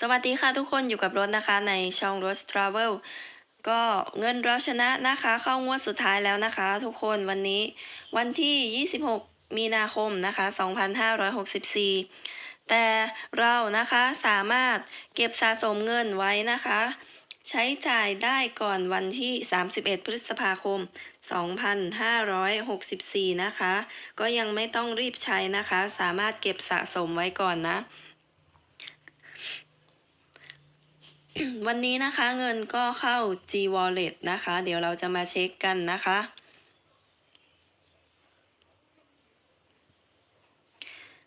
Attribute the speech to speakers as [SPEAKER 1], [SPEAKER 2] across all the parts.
[SPEAKER 1] สวัสดีค่ะทุกคนอยู่กับรถนะคะในช่องรถ Travel ก็เงินเราชนะนะคะเข้างวดสุดท้ายแล้วนะคะ ทุกคนวันนี้วันที่ 26 มีนาคมนะคะ 2564 แต่เรานะคะสามารถเก็บสะสมเงินไว้นะคะ ใช้จ่ายได้ก่อนวันที่ 31 พฤษภาคม 2564 นะคะ ก็ยังไม่ต้องรีบใช้นะคะ สามารถเก็บสะสมไว้ก่อนนะ วันนี้นะคะเงินก็เข้า G Wallet นะคะ เดี๋ยวเราจะมาเช็คกันนะคะ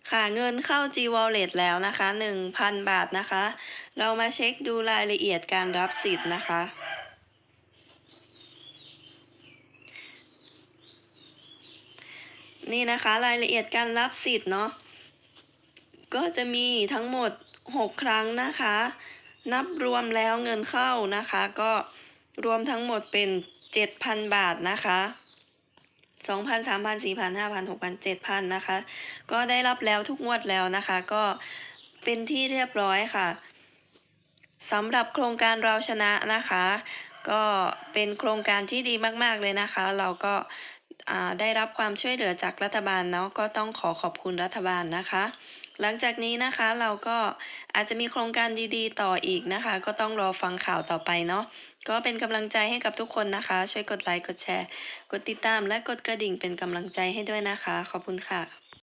[SPEAKER 1] ค่ะเงินเข้า G Wallet แล้วนะคะ 1,000 บาทนะคะ เรามาเช็คดูรายละเอียดการรับสิทธิ์นะคะนี่นะคะรายละเอียดการรับสิทธิ์เนาะก็จะมีทั้งหมด 6 ครั้งนะคะ นับรวมแล้วเงินเข้านะคะ ก็รวมทั้งหมดเป็น 7,000 บาทนะคะ2,000 3,000 4,000 5,000 6,000 7,000นะคะ ก็ได้รับแล้วทุกงวดแล้วนะคะ ก็เป็นที่เรียบร้อยค่ะสำหรับโครงการเราชนะนะคะ ก็เป็นโครงการที่ดีมาก ๆ เลยนะคะ เราก็ ได้รับความช่วยเหลือจากรัฐบาลเนาะก็ต้องขอขอบคุณรัฐบาลนะคะ หลังจากนี้นะคะเราก็อาจจะมีโครงการดีๆ ต่ออีกนะคะ ก็ต้องรอฟังข่าวต่อไปเนาะก็เป็นกำลังใจให้กับทุกคนนะคะ ช่วยกดไลค์กดแชร์ กดติดตามและกดกระดิ่งเป็นกำลังใจให้ด้วยนะคะ ขอบคุณค่ะ